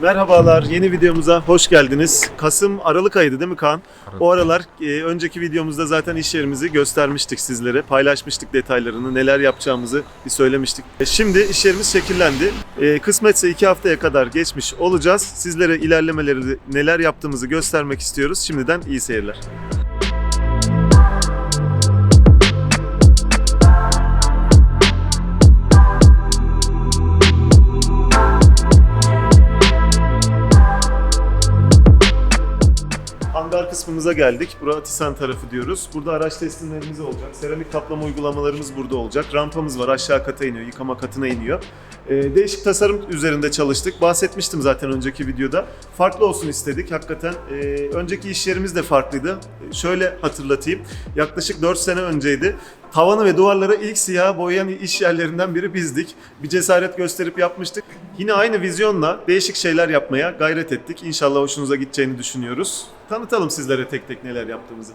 Merhabalar, yeni videomuza hoş geldiniz. Kasım, Aralık ayıydı değil mi Kaan? O aralar e, önceki videomuzda zaten iş yerimizi göstermiştik sizlere. Paylaşmıştık detaylarını, neler yapacağımızı bir söylemiştik. E, şimdi iş yerimiz şekillendi. E, kısmetse iki haftaya kadar geçmiş olacağız. Sizlere ilerlemeleri, neler yaptığımızı göstermek istiyoruz. Şimdiden iyi seyirler. Hangar kısmımıza geldik. Burası Tisan tarafı diyoruz. Burada araç teslimlerimiz olacak. Seramik kaplama uygulamalarımız burada olacak. Rampamız var. Aşağı kata iniyor. Yıkama katına iniyor. Ee, değişik tasarım üzerinde çalıştık. Bahsetmiştim zaten önceki videoda. Farklı olsun istedik. Hakikaten e, önceki iş yerimiz de farklıydı. Şöyle hatırlatayım. Yaklaşık 4 sene önceydi. Tavanı ve duvarlara ilk siyah boyayan iş yerlerinden biri bizdik. Bir cesaret gösterip yapmıştık. Yine aynı vizyonla değişik şeyler yapmaya gayret ettik. İnşallah hoşunuza gideceğini düşünüyoruz. Tanıtalım sizlere tek tek neler yaptığımızı.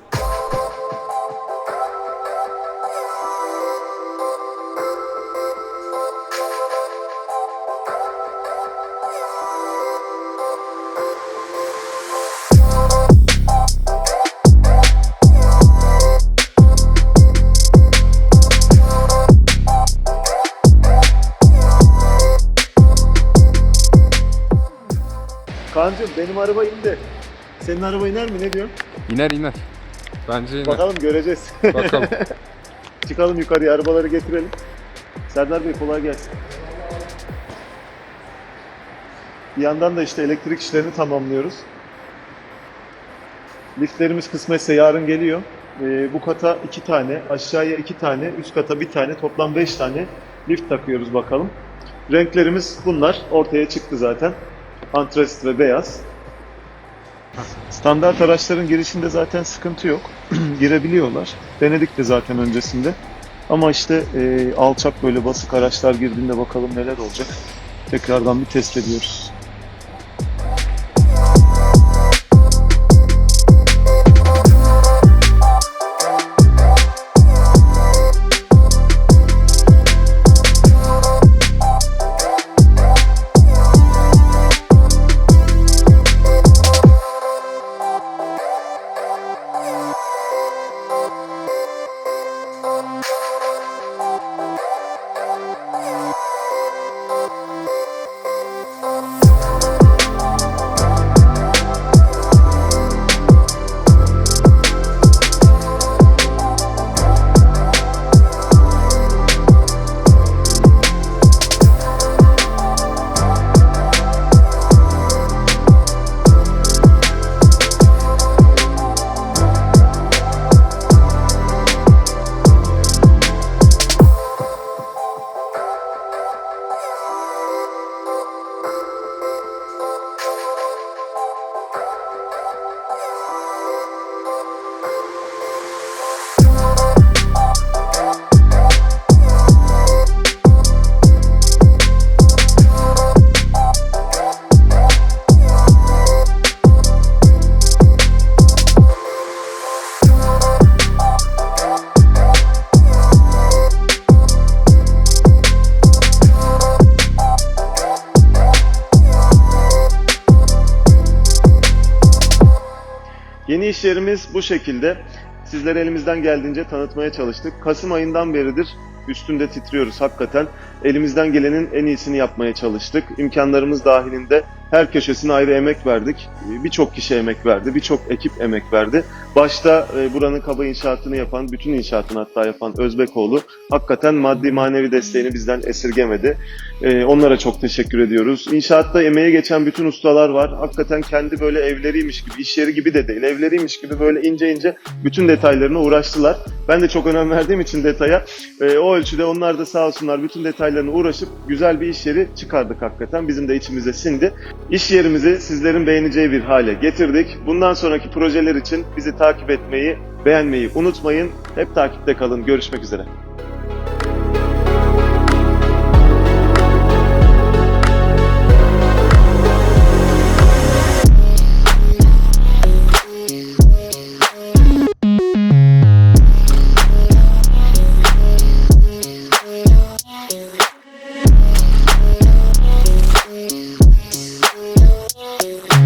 Kaan'cığım benim araba indi. Senin araba iner mi? Ne diyorsun? İner iner. Bence iner. Bakalım göreceğiz. Bakalım. Çıkalım yukarıya arabaları getirelim. Serdar Bey kolay gelsin. Bir yandan da işte elektrik işlerini tamamlıyoruz. Liftlerimiz kısmetse yarın geliyor. Ee, bu kata iki tane, aşağıya iki tane, üst kata bir tane, toplam beş tane lift takıyoruz bakalım. Renklerimiz bunlar. Ortaya çıktı zaten. Antresit ve beyaz. Standart araçların girişinde zaten sıkıntı yok. Girebiliyorlar. Denedik de zaten öncesinde. Ama işte e, alçak böyle basık araçlar girdiğinde bakalım neler olacak. Tekrardan bir test ediyoruz. Yeni iş yerimiz bu şekilde. Sizlere elimizden geldiğince tanıtmaya çalıştık. Kasım ayından beridir üstünde titriyoruz hakikaten. Elimizden gelenin en iyisini yapmaya çalıştık. İmkanlarımız dahilinde her köşesine ayrı emek verdik. Birçok kişi emek verdi, birçok ekip emek verdi. Başta e, buranın kaba inşaatını yapan, bütün inşaatını hatta yapan Özbekoğlu hakikaten maddi manevi desteğini bizden esirgemedi. Ee, onlara çok teşekkür ediyoruz. İnşaatta emeğe geçen bütün ustalar var. Hakikaten kendi böyle evleriymiş gibi, iş yeri gibi de değil, evleriymiş gibi böyle ince ince bütün detaylarına uğraştılar. Ben de çok önem verdiğim için detaya e, o ölçüde onlar da sağ olsunlar bütün detaylarına uğraşıp güzel bir iş yeri çıkardık hakikaten. Bizim de içimize sindi. İş yerimizi sizlerin beğeneceği bir hale getirdik. Bundan sonraki projeler için bizi takip etmeyi, beğenmeyi unutmayın. Hep takipte kalın. Görüşmek üzere.